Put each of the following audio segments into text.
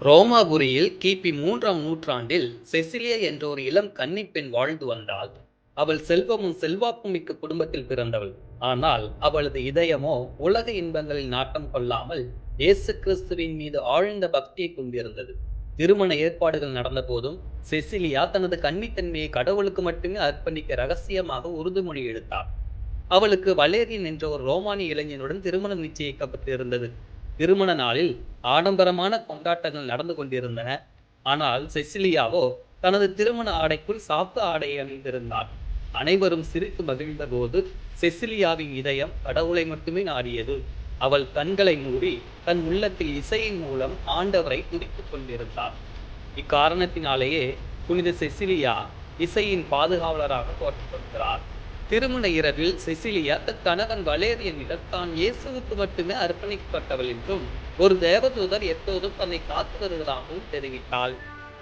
ரோமாபுரியில் கிபி மூன்றாம் நூற்றாண்டில் செசிலியா என்ற ஒரு இளம் கன்னிப்பெண் வாழ்ந்து வந்தாள். அவள் செல்வமும் செல்வாக்கும் மிக்க குடும்பத்தில் பிறந்தவள். ஆனால் அவளது இதயமோ உலக இன்பங்களில் நாட்டம் கொள்ளாமல் இயேசு கிறிஸ்துவின் மீது ஆழ்ந்த பக்தியை கொண்டிருந்தது திருமண ஏற்பாடுகள் நடந்த போதும் செசிலியா தனது கன்னித்தன்மையை கடவுளுக்கு மட்டுமே அர்ப்பணிக்க ரகசியமாக உறுதிமொழி எடுத்தார் அவளுக்கு வலேரியன் என்ற ஒரு ரோமானிய இளைஞனுடன் திருமணம் நிச்சயிக்கப்பட்டிருந்தது. திருமண நாளில் ஆடம்பரமான கொண்டாட்டங்கள் நடந்து கொண்டிருந்தன. ஆனால் செசிலியாவோ தனது திருமண ஆடைக்குள் சாப்பு ஆடை அணிந்திருந்தார். அனைவரும் சிரித்து மகிழ்ந்த போது செசிலியாவின் இதயம் கடவுளை மட்டுமே நாடியது. அவள் கண்களை மூடி தன் உள்ளத்தில் இசையின் மூலம் ஆண்டவரை துடித்துக் கொண்டிருந்தார். இக்காரணத்தினாலேயே புனித செசிலியா இசையின் பாதுகாவலராக போற்றப்படுகிறார் திருமண இரவில் செசிலியா தன் கணவன் வலேரியனிடம் தான் இயேசுவுக்கு மட்டுமே அர்ப்பணிக்கப்பட்டவள் என்றும் ஒரு தேவதூதர் எப்போதும் தன்னை காத்து வருவதாகவும் தெரிவித்தாள்.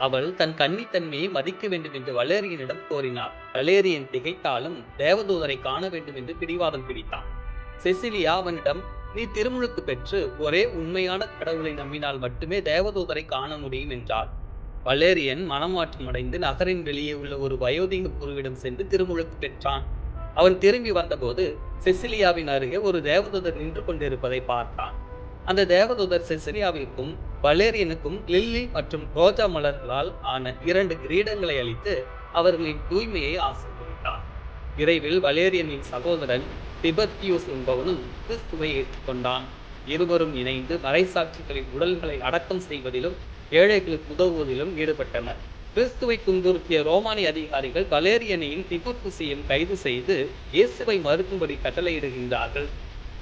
அவள் தன் கன்னித்தன்மையை மதிக்க வேண்டும் என்று வலேரியனிடம் கோரினார் வலேரியன் திகைத்தாலும் தேவதூதரை காண வேண்டும் என்று பிடிவாதம் பிடித்தான். செசிலியா அவனிடம் நீ திருமுழுக்கு பெற்று ஒரே உண்மையான கடவுளை நம்பினால் மட்டுமே தேவதூதரை காண முடியும் என்றாள். வலேரியன் மனமாற்றம் அடைந்து நகரின் வெளியே உள்ள ஒரு வயோதிக குருவிடம் சென்று திருமுழுக்கு பெற்றான். அவன் திரும்பி வந்தபோது செசிலியாவின் அருகே ஒரு தேவதூதர் நின்று கொண்டிருப்பதை பார்த்தான். அந்த தேவதூதர் செசிலியாவிற்கும் வலேரியனுக்கும் லில்லி மற்றும் ரோஜா மலர்களால் ஆன இரண்டு கிரீடங்களை அளித்து அவர்களின் தூய்மையை ஆசீர்வதித்தார் விரைவில் வலேரியனின் சகோதரன் திபத்தியூஸ் என்பவனும் கிறிஸ்துவை ஏற்றுக்கொண்டான். இருவரும் இணைந்து மறைசாட்சிகளின் உடல்களை அடக்கம் செய்வதிலும் ஏழைகளுக்கு உதவுவதிலும் ஈடுபட்டனர். கிறிஸ்துவை துன்புறுத்திய ரோமானிய அதிகாரிகள் கலேரியனையும் திபுத்துசியும் கைது செய்து இயேசுவை மறுக்கும்படி கட்டளையிடுகின்றார்கள்.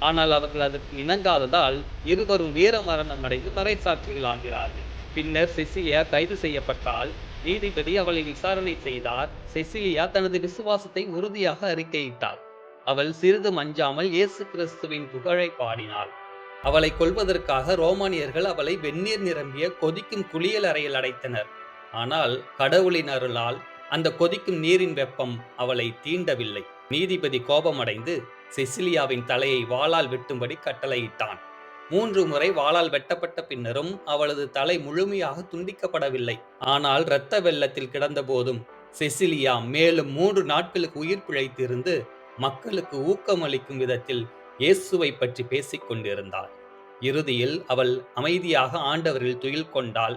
ஆனால் அவர்கள் அதற்கு இணங்காததால் இருவரும் வீர மரணம் அடைந்து மறைசாட்சிகள் ஆகிறார்கள். பின்னர் செசிலியா கைது செய்யப்பட்டால் நீதிபதி அவளை விசாரணை செய்தார். செசிலியா தனது விசுவாசத்தை உறுதியாக அறிக்கையிட்டார். அவள் சிறிது மஞ்சாமல் இயேசு கிறிஸ்துவின் புகழை பாடினாள். அவளை கொல்வதற்காக ரோமானியர்கள் அவளை வெந்நீர் நிரம்பிய கொதிக்கும் குளியல் அறையில் அடைத்தனர். ஆனால் கடவுளின் அருளால் அந்த கொதிக்கும் நீரின் வெப்பம் அவளை தீண்டவில்லை. நீதிபதி கோபமடைந்து செசிலியாவின் தலையை வாளால் வெட்டும்படி கட்டளையிட்டான். மூன்று முறை வாளால் வெட்டப்பட்ட பின்னரும் அவளது தலை முழுமையாக துண்டிக்கப்படவில்லை. ஆனால் இரத்த வெள்ளத்தில் கிடந்த போதும் செசிலியா மேலும் மூன்று நாட்களுக்கு உயிர் பிழைத்திருந்து மக்களுக்கு ஊக்கமளிக்கும் விதத்தில் இயேசுவை பற்றி பேசிக் கொண்டிருந்தாள் இறுதியில் அவள் அமைதியாக ஆண்டவரில் துயில் கொண்டாள்.